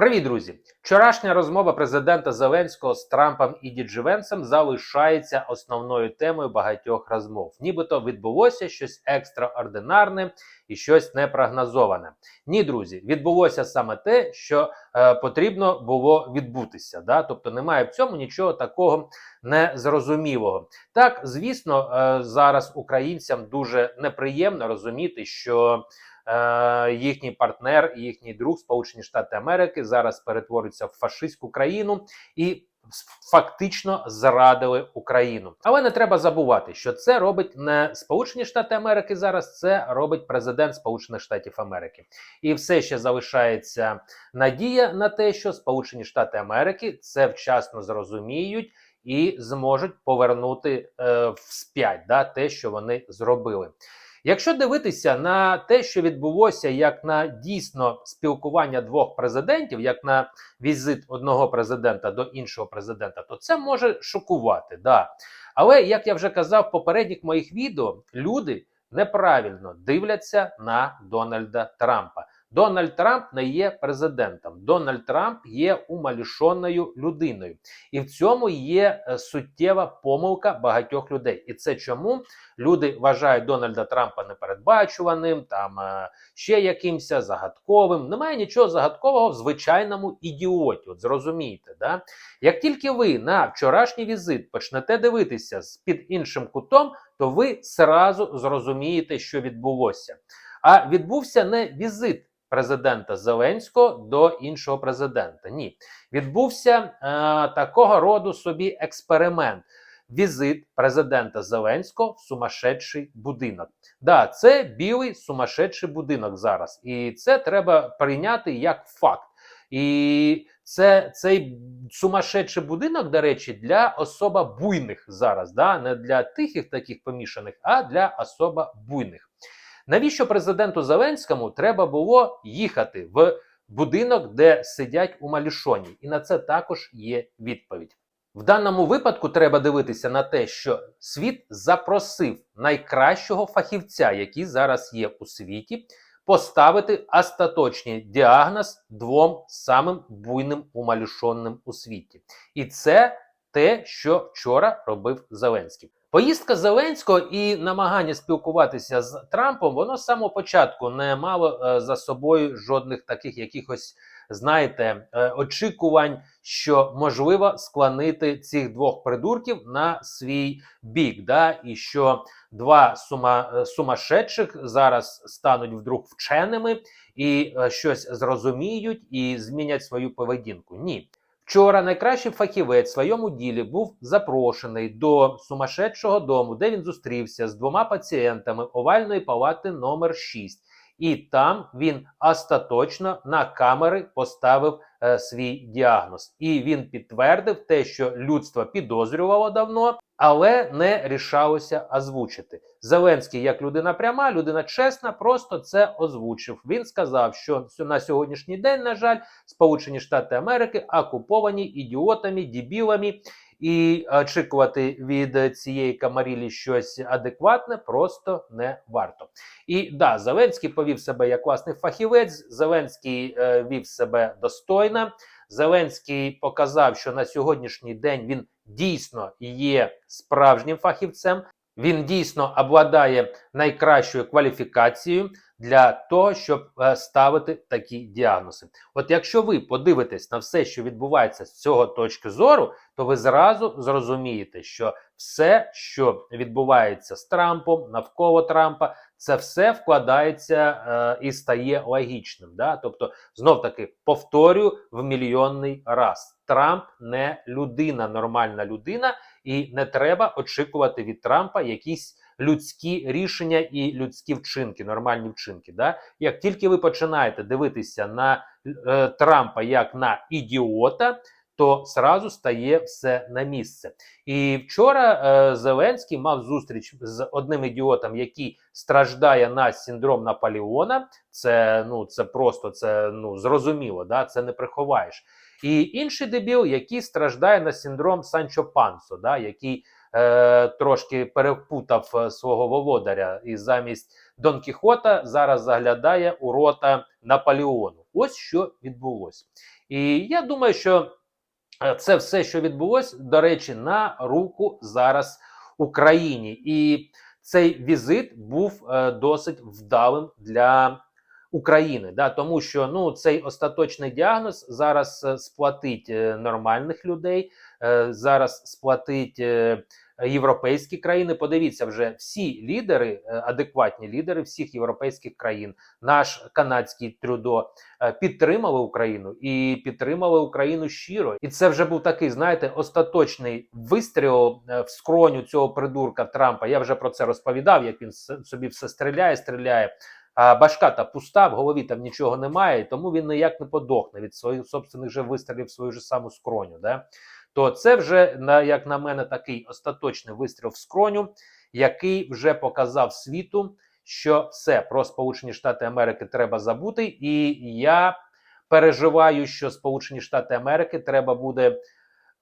Привіт, друзі! Вчорашня розмова президента Зеленського з Трампом і Дідживенсом залишається основною темою багатьох розмов. Нібито відбулося щось екстраординарне і щось непрогнозоване. Ні, друзі, відбулося саме те, що е, потрібно було відбутися. Да? Тобто немає в цьому нічого такого незрозумілого. Так, звісно, е, зараз українцям дуже неприємно розуміти, що е, їхній партнер їхній друг Сполучені Штати Америки зараз перетворюються в фашистську країну і фактично зрадили Україну. Але не треба забувати, що це робить не Сполучені Штати Америки зараз, це робить президент Сполучених Штатів Америки. І все ще залишається надія на те, що Сполучені Штати Америки це вчасно зрозуміють. І зможуть повернути е, вспять да, те, що вони зробили. Якщо дивитися на те, що відбулося, як на дійсно спілкування двох президентів, як на візит одного президента до іншого президента, то це може шокувати. Да. Але як я вже казав в попередніх моїх відео, люди неправильно дивляться на Дональда Трампа. Дональд Трамп не є президентом. Дональд Трамп є умалішоною людиною, і в цьому є е, суттєва помилка багатьох людей. І це чому люди вважають Дональда Трампа непередбачуваним, там е, ще якимось загадковим. Немає нічого загадкового в звичайному ідіоті. От зрозумієте, да? Як тільки ви на вчорашній візит почнете дивитися з під іншим кутом, то ви сразу зрозумієте, що відбулося. А відбувся не візит президента Зеленського до іншого президента. Ні, відбувся е, такого роду собі експеримент. Візит президента Зеленського в сумасшедший будинок. Да, це білий сумасшедший будинок зараз, і це треба прийняти як факт. І це цей сумасшедший будинок, до речі, для особа буйних зараз, да, не для тихих таких помішаних, а для особа буйних. Навіщо президенту Зеленському треба було їхати в будинок, де сидять у Малішоні? І на це також є відповідь. В даному випадку треба дивитися на те, що світ запросив найкращого фахівця, який зараз є у світі, поставити остаточний діагноз двом самим буйним умалішонним у світі. І це те, що вчора робив Зеленський. Поїздка Зеленського і намагання спілкуватися з Трампом, воно з самого початку не мало е, за собою жодних таких якихось, знаєте, е, очікувань, що можливо склонити цих двох придурків на свій бік. да, І що два сума, е, сумасшедших зараз стануть вдруг вченими і щось зрозуміють і змінять свою поведінку. Ні. Вчора найкращий фахівець в своєму ділі був запрошений до сумасшедшого дому, де він зустрівся з двома пацієнтами овальної палати номер 6 і там він остаточно на камери поставив е, свій діагноз. І він підтвердив те, що людство підозрювало давно, але не рішалося озвучити. Зеленський, як людина пряма, людина чесна, просто це озвучив. Він сказав, що на сьогоднішній день, на жаль, Сполучені Штати Америки окуповані ідіотами, дібілами. І очікувати від цієї камарілі щось адекватне просто не варто. І да, Зеленський повів себе як власний фахівець. Зеленський е, вів себе достойно. Зеленський показав, що на сьогоднішній день він дійсно є справжнім фахівцем. Він дійсно обладає найкращою кваліфікацією для того, щоб е, ставити такі діагнози. От якщо ви подивитесь на все, що відбувається з цього точки зору, то ви зразу зрозумієте, що все, що відбувається з Трампом, навколо Трампа, це все вкладається е, і стає логічним. Да? Тобто, знов таки повторюю в мільйонний раз: Трамп не людина, нормальна людина, і не треба очікувати від Трампа якісь людські рішення і людські вчинки, нормальні вчинки. Да? Як тільки ви починаєте дивитися на е, Трампа як на ідіота, то сразу стає все на місце. І вчора е, Зеленський мав зустріч з одним ідіотом, який страждає на синдром Наполеона. Це ну це просто це ну зрозуміло, да це не приховаєш. І інший дебіл, який страждає на синдром Санчо Пансо, да, який е, трошки перепутав е, свого володаря і замість Дон Кіхота зараз заглядає у рота Наполеону. Ось що відбулося. І я думаю, що е, це все, що відбулося, до речі, на руку зараз Україні. І цей візит був е, досить вдалим для України, да, тому що ну цей остаточний діагноз зараз е, сплатить нормальних людей, зараз сплатить е, європейські країни. Подивіться, вже всі лідери, е, адекватні лідери всіх європейських країн, наш канадський трюдо е, підтримали Україну і підтримали Україну щиро. І це вже був такий, знаєте, остаточний вистріл е, в скроню цього придурка Трампа. Я вже про це розповідав, як він собі все стріляє, стріляє. А башка та пуста, в голові там нічого немає, тому він ніяк не подохне від своїх собственних же вистрілів в свою ж саму скроню. Да? То це вже, як на мене, такий остаточний вистріл в скроню, який вже показав світу, що все про Сполучені Штати Америки треба забути. І я переживаю, що Сполучені Штати Америки треба буде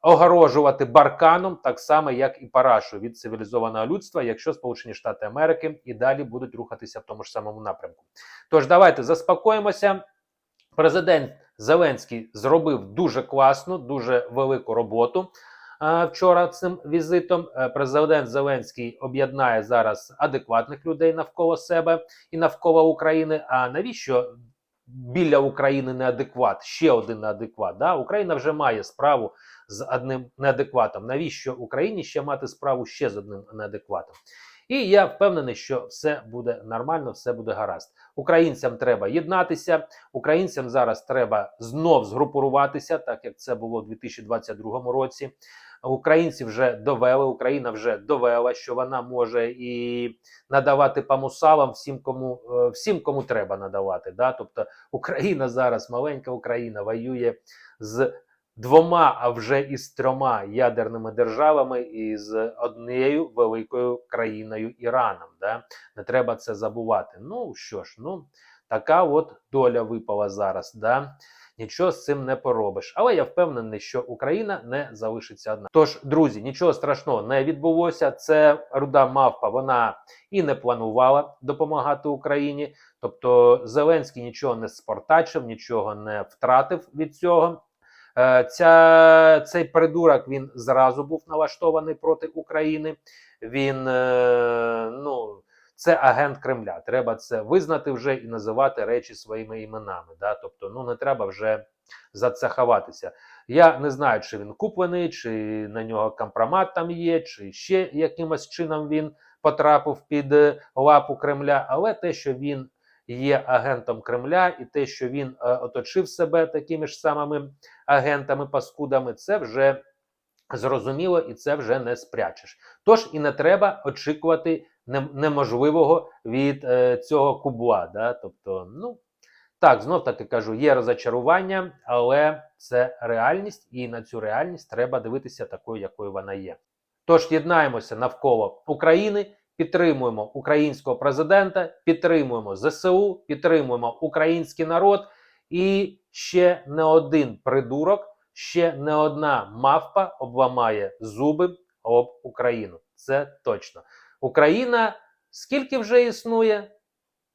огорожувати барканом, так само, як і парашу від цивілізованого людства, якщо Сполучені Штати Америки і далі будуть рухатися в тому ж самому напрямку. Тож давайте заспокоїмося. Президент Зеленський зробив дуже класну, дуже велику роботу. е, Вчора цим візитом Е, президент Зеленський об'єднає зараз адекватних людей навколо себе і навколо України. А навіщо біля України неадекват? Ще один неадекват. Да? Україна вже має справу з одним неадекватом. Навіщо Україні ще мати справу ще з одним неадекватом? І я впевнений, що все буде нормально, все буде гаразд. Українцям треба єднатися. Українцям зараз треба знов згрупуватися, так як це було у 2022 році. Українці вже довели, Україна вже довела, що вона може і надавати по мусалам всім, кому е, всім, кому треба надавати. Да? Тобто Україна зараз, маленька Україна, воює з двома, а вже і з трьома ядерними державами, і з однією великою країною Іраном. Да? Не треба це забувати. Ну що ж, ну така от доля випала зараз. Да? Нічого з цим не поробиш. Але я впевнений, що Україна не залишиться одна. Тож, друзі, нічого страшного не відбулося. Це руда мавпа. Вона і не планувала допомагати Україні. Тобто Зеленський нічого не спортачив, нічого не втратив від цього. Е, Ця, цей придурок він зразу був налаштований проти України. Він е, ну, це агент Кремля. Треба це визнати вже і називати речі своїми іменами. Да? Тобто, ну не треба вже за це ховатися. Я не знаю, чи він куплений, чи на нього компромат там є, чи ще якимось чином він потрапив під е, лапу Кремля. Але те, що він є агентом Кремля, і те, що він е, оточив себе такими ж самими агентами, паскудами, це вже зрозуміло і це вже не спрячеш. Тож і не треба очікувати неможливого від е, цього кубла. Да? Тобто, ну так, знов таки кажу, є розочарування, але це реальність, і на цю реальність треба дивитися такою, якою вона є. Тож єднаємося навколо України, підтримуємо українського президента, підтримуємо ЗСУ, підтримуємо український народ. І ще не один придурок, ще не одна мавпа обламає зуби об Україну. Це точно. Україна скільки вже існує?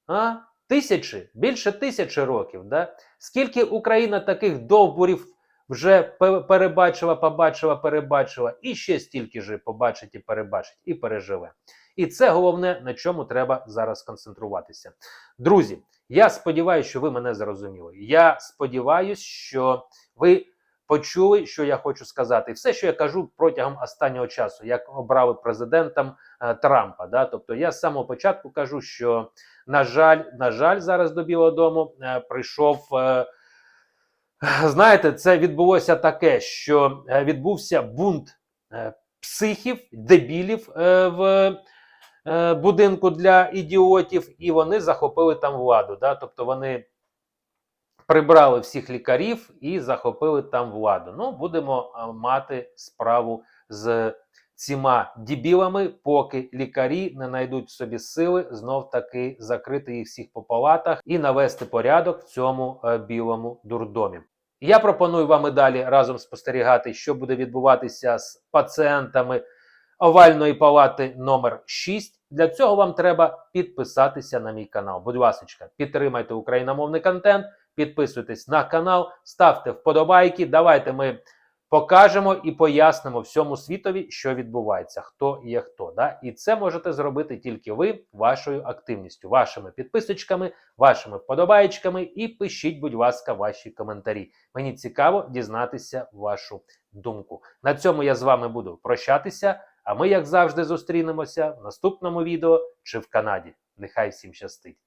А? Тисячі, більше тисячі років. Да? Скільки Україна таких довбурів вже перебачила, побачила, перебачила, і ще стільки ж побачить і перебачить, і переживе. І це головне, на чому треба зараз концентруватися. Друзі, я сподіваюся, що ви мене зрозуміли. Я сподіваюся, що ви почули, що я хочу сказати. І все, що я кажу протягом останнього часу, як обрали президентом е, Трампа. Да? Тобто я з самого початку кажу, що на жаль, на жаль, зараз до Білого Дому е, прийшов. Е, знаєте, це відбулося таке, що е, відбувся бунт е, психів, дебілів е, в будинку для ідіотів, і вони захопили там владу. Да? Тобто вони прибрали всіх лікарів і захопили там владу. Ну, будемо е, мати справу з цими дібілами, поки лікарі не знайдуть собі сили знов таки закрити їх всіх по палатах і навести порядок в цьому е, білому дурдомі. Я пропоную вам і далі разом спостерігати, що буде відбуватися з пацієнтами овальної палати номер 6 Для цього вам треба підписатися на мій канал. Будь ласка, підтримайте україномовний контент, підписуйтесь на канал, ставте вподобайки. Давайте ми покажемо і пояснимо всьому світові, що відбувається, хто є хто. Да? І це можете зробити тільки ви вашою активністю, вашими підписочками, вашими вподобайчиками. І пишіть, будь ласка, ваші коментарі. Мені цікаво дізнатися вашу думку. На цьому я з вами буду прощатися. А ми, як завжди, зустрінемося в наступному відео чи в Канаді. Нехай всім щастить!